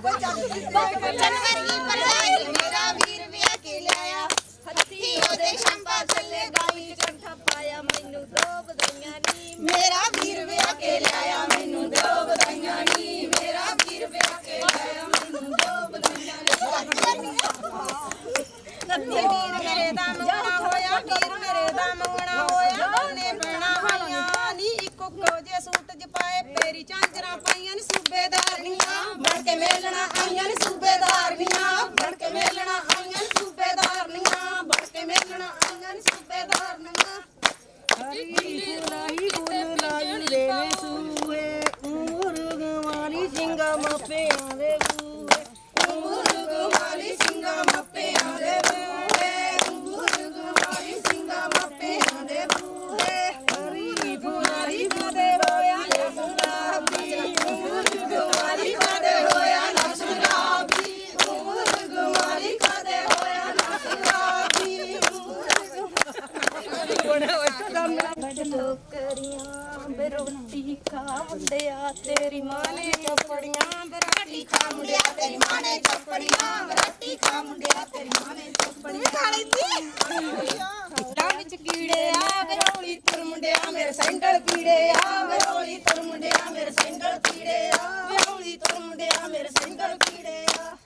ਚੰਨਵਰਗੀ ਪਰਵਾਈ ਮੇਰਾ ਵੀਰ ਵਿਆਹ ਕੇ ਲਿਆਇਆ ਹੱਥੀ ਉਹਦੇ ਸ਼ੰਭਾ ਚੱਲੇ ਗਾਲੀ ਕੰਠਾ ਪਾਇਆ ਮੈਨੂੰ ਦੋ ਬਧਾਈਆਂ ਨੀ ਮੇਰਾ ਵੀਰ ਵਿਆਹ ਕੇ ਲਿਆਇਆ ਮੈਨੂੰ ਦੋ ਬਧਾਈਆਂ ਨੀ ਮੇਰਾ ਵੀਰ ਵਿਆਹ ਕੇ ਲਿਆਇਆ ਮੈਨੂੰ ਦੋ ਬਧਾਈਆਂ ਨੀ ਲੱਥੇ ਵੀਰ ਮੇਰੇ ਦਾ ਮੰਗਣਾ ਹੋਇਆ ਵੀਰ ਮੇਰੇ ਦਾ ਮੰਗਣਾ ਹੋਇਆ, ਦੋਨੇ ਬਣਾ ਹੋਈਆਂ, ਨੀ ਇੱਕੋ ਕੋ ਜੇ ਸੂਟ ਜ ਪਾਏ ਪੇਰੀ ਚਾਂਜਰਾਂ ਖਾ ਮੁੰਡਿਆ ਤੇਰੀ ਮਾਂ ਨੇ ਚਪੜੀਆਂ ਬਰਾਟੀ ਖਾ ਮੁੰਡਿਆ ਤੇਰੀ ਮਾਂ ਨੇ ਚੱਪੜੀਆਂ ਬਰਾਟੀ ਖਾ ਮੁੰਡਿਆ ਤੇਰੀ ਮਾਂ ਨੇ ਚੱਪੜੀਆਂ ਖਾ ਲੈਂਦੀ ਡਾਂ ਵਿੱਚ ਕੀੜੇ ਆ ਬਰੋਲੀ ਤੁਰ ਮੁੰਡਿਆ ਮੇਰੇ ਸੈਂਡਲ ਕੀੜੇ ਆ ਬਰੋਲੀ ਤੁਰ ਮੁੰਡਿਆ ਮੇਰੇ ਸੈਂਡਲ ਕੀੜੇ ਆ ਬਰੋਲੀ ਤੁਰ ਮੁੰਡਿਆ ਮੇਰੇ ਸੈਂਡਲ ਕੀੜੇ ਆ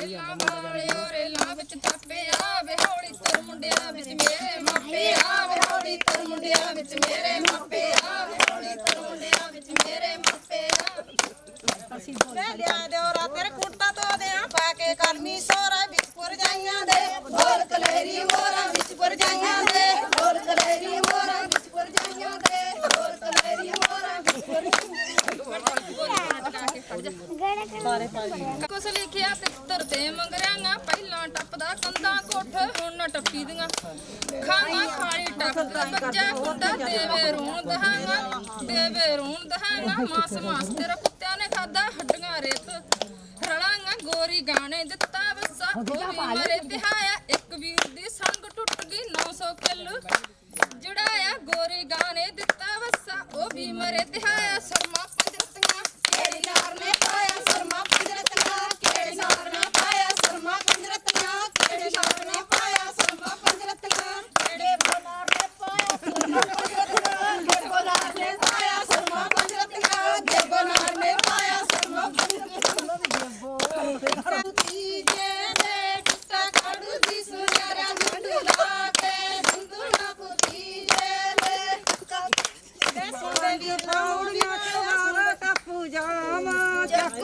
ਰੇਲਾਂ ਵਾਲੇ ਰੇਲਾਂ ਵਿੱਚ ਥਾਪੇ ਆਵੇ ਹੌਲੀ ਤੁਰ ਮੁੰਡਿਆਂ ਵਿੱਚ ਮੇਰੇ ਮਾਪੇ ਆਵੇ ਹੌਲੀ ਤੁਰ ਮੁੰਡਿਆਂ ਵਿੱਚ ਮੇਰੇ ਲੈ ਲਿਆ ਦਿਓਰਾ ਤੇਰੇ ਕੁੜਤਾ ਧੋ ਦਿਆਂ ਪਾ ਕੇ ਕਲਮੀ ਸੋਰਾ ਵਿੱਚ ਜਾਈਆਂ ਦੇ। ਬੋਲ ਕਲੇਰੀ ਮੋਰਾ ਵਿੱਚ ਜਾਈਆਂ ਦੇ। ਬੋਲ ਕਲੇਰੀ ਮੋਰਾ ਵਿੱਚ ਜਾਈਆਂ ਦੇ। ਬੋਲ ਕਲੇਰੀ ਮੋਰਾ ਵਿੱਚ ਪੁਰ ਲਿਖਿਆ ਪਿੱਤਰ ਤੇ ਮੰਗਰਿਆਂਗਾ ਪਹਿਲਾਂ ਟੱਪਦਾ ਕੰਦਾ ਕੋਠ, ਹੁਣ ਨਾ ਟੱਪੀ ਦੀਆਂ। ਖਾਣਾ ਖਾਲੀ ਟੱਪਦਾ ਬੱਜਾ ਕੁੱਤਾ ਦੇਵੇ ਰੂਣ ਦਹਾਂਗਾ ਦੇਵੇ ਰੂਣ ਦਹਾਂਗਾ ਮਾਸ ਮਾਸ ਤੇਰਾ ਖਾਦਾ ਹੱਡੀਆਂ ਰੇਤ। ਰਲਾਂਗਾ ਗੋਰੀ ਗਾਣੇ ਦਿੱਤਾ ਵਸਾ। ਵੀ ਮਰੇ ਤਿਹਾਇਆ ਇੱਕ ਵੀਰ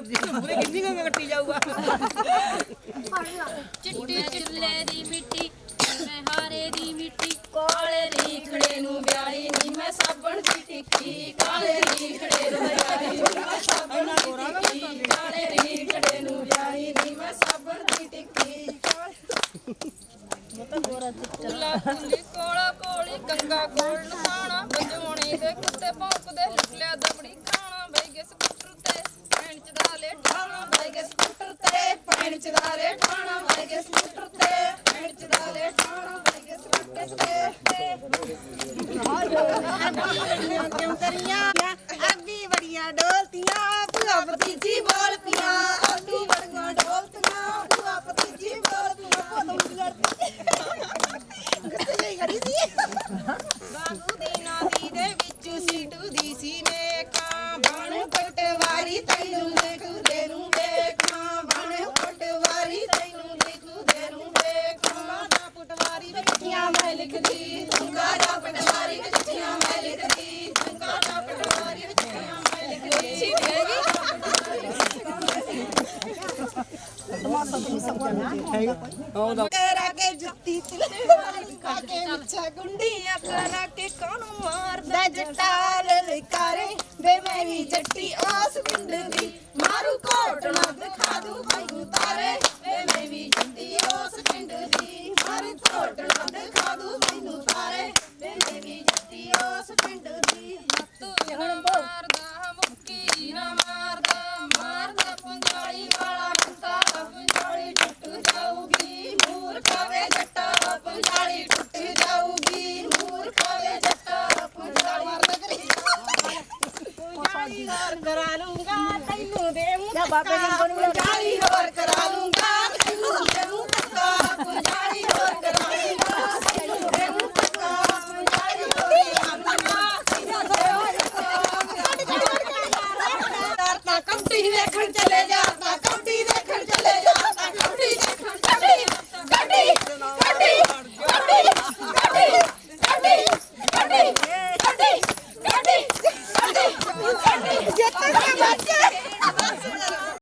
ਚ ਨੱਚਦੀ ਕਿੰਨੀ ਕੁ ਕੱਟੀ ਜਾਊਗਾ? ਚਿੱਟੀ ਚੁੱਲੇ ਦੀ ਮਿੱਟੀ, ਮੈਂ ਹਾਰੇ ਦੀ ਮਿੱਟੀ, ਕਾਲੇ ਰੀਖੜੇ ਨੂੰ ਵਿਆਹੀ ਨੀ ਮੈਂ ਸਾਬਣ ਦੀ ਟਿੱਕੀ, ਕਾਲੇ ਰੀਖੜੇ ਨੂੰ ਵਿਆਹੀ ਨੀ ਮੈਂ ਸਾਬਣ ਦੀ ਟਿੱਕੀ, ਕਾਲੇ ਰੀਖੜੇ ਨੂੰ ਵਿਆਹੀ ਨੀ ਮੈਂ ਸਾਬਣ ਦੀ ਟਿੱਕੀ। ਕੁੱਲਾ ਕੁੱਲੀ ਕੋਲਾ ਕੋਲੀ ਗੰਗਾ ਕੋਲ, ਨਹਾਣਾ ਬਜੋਣੇ ਦੇ ਕੁੱਤੇ ਭੌਂਕਦੇ, ਲਿਆ ਦਬੜੀ ਖਾਣਾ ਬਈ ਗਏ ਸਕੂਟਰ ਤੇ ਭੈਣ ਚਦਾਲੇ ਠਾਣਾ ਬਈ ਗਏ ਸਕੂਟਰ ਤੇ ਪੈਣ ਚਦਾਰੇ ਠਾਣਾ ਵਾਗੇ ਸਕੂਟਰ ਤੇ ਪੈਣ ਚਦਾਰੇ ਠਾਣਾ ਵਾਗੇ ਸਕੂਟਰ ਤੇ। ਕਿਉਂ ਕਰੀਆਂ? ਅੱਗੀ ਬੜੀਆਂ ਡੋਲਤੀਆਂ ਭੂਆ ਭਤੀਜੀ ਬੋਲ ਪੀਆਂ ਅੱਗੀ ਬੜੀਆਂ ਡੋਲਤੀਆਂ ਭੂਆ ਭਤੀਜੀ ਬੋਲ ਪੀਆਂ ਪਤੰਗ ਲੜਦੀ ਗੱਤੇ ਖੜੀ ਸੀ। ਬਾਬੂ ਦੀ ਨਾਦੀ ਦੇ ਵਿੱਚ ਸੀਟੂ ਦੀ ਸੀ ਨੇਕਾਂ ਬਣ ਪਟਵਾਰੀ ਤੈਨੂੰ ਲਿਖਦੀ ਤੁੰਗਾ ਦਾ ਪਟਵਾਰੀ ਵਿੱਚ ਚਿੱਠੀਆਂ ਮੈਂ ਲਿਖਦੀ ਤੁੰਗਾ ਦਾ ਪਟਵਾਰੀ ਵਿੱਚ ਚਿੱਠੀਆਂ ਮੈਂ ਲਿਖਦੀ। ਕਰਾ ਕੇ ਜੁੱਤੀ ਤਿਲਵਾਰੀ ਕਾ ਮੁੱਛਾ ਗੁੰਡੀਆਂ ਕਰਾ ਕੇ ਕਾਨੂੰ ਮਾਰਦਾ ਜੱਟਾ ਲਲਕਾਰੇ ਵੇ ਮੈਂ ਵੀ ਜੱਟੀ ਪਿੰਡ ਦੀ। ਮਾਰੂ ਕੋਟ ਨਾ ਦਿਖਾ ਦੂ ਭਾਈ ਤਾਰੇ ਵੇ ਬਾਬੇ ਜੰਗੋਂ ਨੂੰ ਹੋਰ ਕਰਾ ਲੂੰਗਾ